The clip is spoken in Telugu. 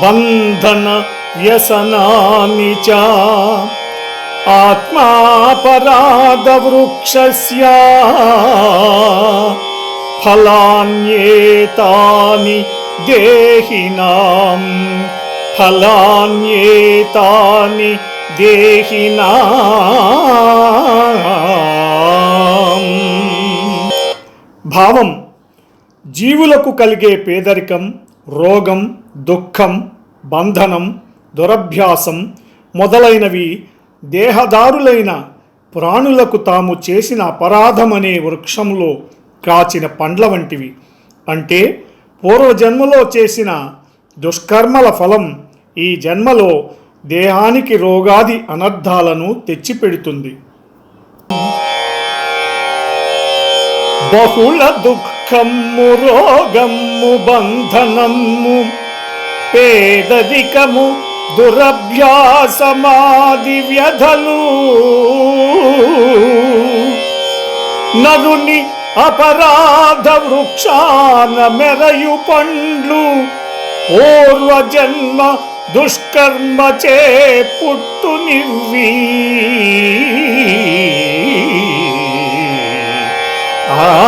బంధన వ్యసనాని చ ఆత్మాపరాధ వృక్షస్య ఫలాన్యేతాని దేహినాం ఫలాన్యేతాని దేహినాం భావం జీవులకు కలిగే పేదరికం రోగం దుఃఖం బంధనం దురభ్యాసం మొదలైనవి దేహదారులైన ప్రాణులకు తాము చేసిన అపరాధమనే వృక్షంలో కాచిన పండ్ల వంటివి. అంటే పూర్వజన్మలో చేసిన దుష్కర్మల ఫలం ఈ జన్మలో దేహానికి రోగాది అనర్థాలను తెచ్చిపెడుతుంది. బహుళ దుఃఖము రోగము బంధనము పేదరికము దురభ్యాసమాది వ్యధలు. నరుని అపరాధ వృక్షాన మెరయు పండ్లు. పూర్వజన్మ దుష్కర్మ చే ఆ